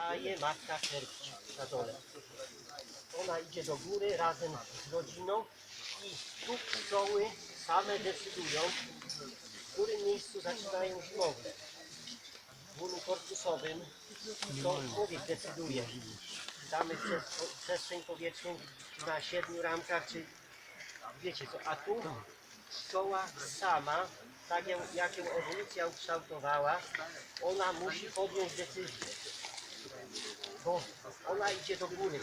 Staje matka czerwca na dole. Ona idzie do góry razem z rodziną i tu pszczoły same decydują, w którym miejscu zaczynają zimowle. W ulu korpusowym to człowiek decyduje. Damy przestrzeń powietrzną na siedmiu ramkach, czy wiecie co, a tu pszczoła sama, tak jak ją ewolucja ukształtowała, ona musi podjąć decyzję, bo ona idzie do góry.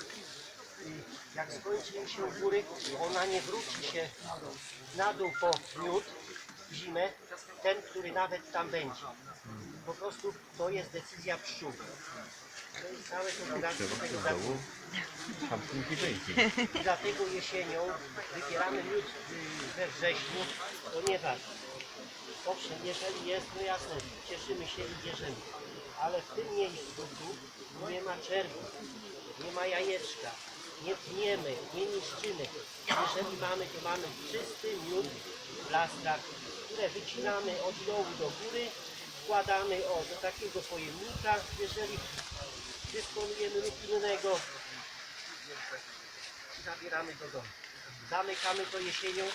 I jak skończy im się u góry, ona nie wróci się na dół po miód zimę, ten, który nawet tam będzie. Po prostu to jest decyzja pszczół. To jest całe to bogactwo tego gatunku. Tamtynki wyjdzie. I dlatego jesienią wybieramy miód y, we wrześniu, ponieważ owszem, jeżeli jest, no jasne, cieszymy się i bierzemy. Ale w tym miejscu tu nie ma czerwu, nie ma jajeczka, nie tniemy, nie niszczymy. Jeżeli mamy, to mamy czysty miód w plastrach, które wycinamy od dołu do góry, wkładamy o, do takiego pojemnika, jeżeli dysponujemy lub innego, zabieramy do domu. Zamykamy to jesienią.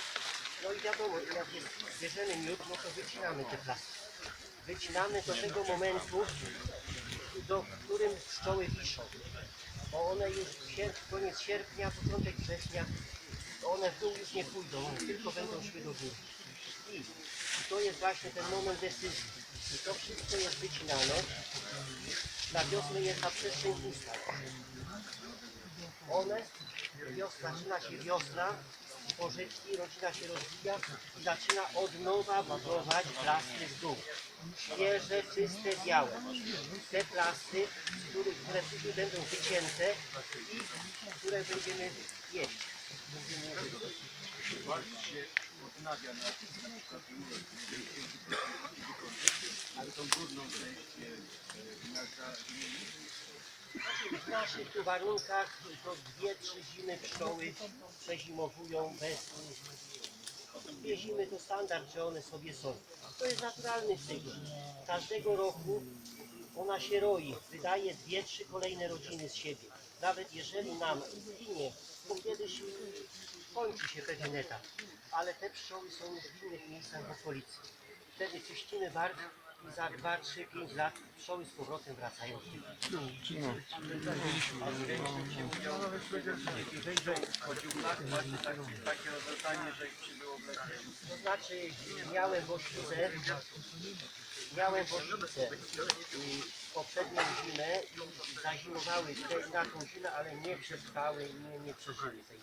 No i wiadomo, jak jest bierzemy miód, no to wycinamy te plastry. Wycinamy do tego momentu, do którym pszczoły wiszą. Bo one już sierp, koniec sierpnia, początek września, one w dół już nie pójdą, tylko będą szły do góry. I, to jest właśnie ten moment decyzji. I to wszystko jest wycinane. Na wiosnę jest ta przestrzeń pusta one, wiosna, zaczyna się wiosna, pożytki, rodzina się rozwija i zaczyna od nowa budować plastry z dół. Świeże, czyste, białe. Te plastry, z których, które później będą wycięte i które będziemy jeść. W naszych tu warunkach to dwie, trzy zimy pszczoły przezimowują bez... Dwie zimy to standard, że one sobie są. To jest naturalny cykl. Każdego roku ona się roi, wydaje dwie, trzy kolejne rodziny z siebie. Nawet jeżeli nam ginie, bo kiedyś kończy się pewien etap, ale te pszczoły są już w innych miejscach w okolicy. Wtedy czyścimy barw i za 2, 3, 5 lat pszczoły z powrotem wracają. To znaczy miałem wośnicę, miałem wośnicę i poprzednią zimę zazimowały te na zimę, ale nie przetrwały nie, nie przeżyły tej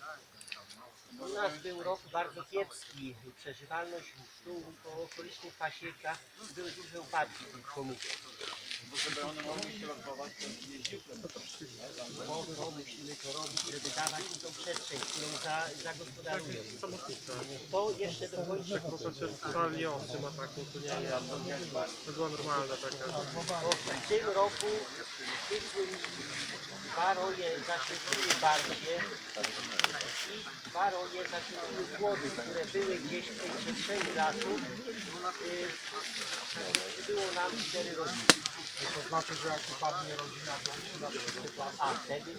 u nas był rok bardzo kiepski. Przeżywalność pszczół po okolicznych pasiekach były duże upadki tych komórek. Bo żeby one mogły się rozwołać, to to musimy to robić, żeby dawać im tą przestrzeń, którą za, zagospodarują. To jeszcze dokończę. Może się trwaliący ma taką, to nie jest. To była normalna taka. Bo w tym roku zwykły dwa roje zasiedliły barwie i dwa roje zasiedliły płody, które były gdzieś w tej przestrzeni lasu. Y, Było nam cztery rodziny. To znaczy, że jak upadnie rodzina, to musi A wtedy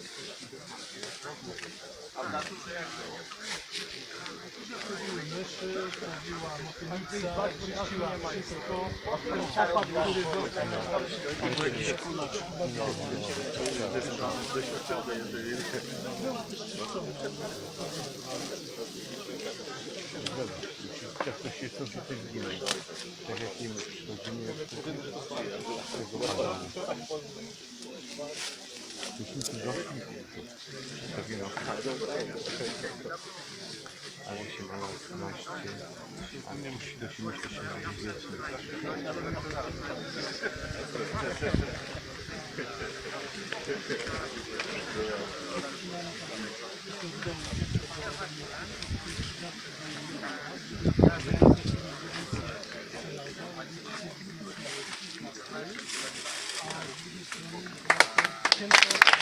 jak to się co się zginie. Tak jak nie przychodzimy, jak to tego pana. To się nie 8, 12, a nie musi do 70 tysięcy. Thank you.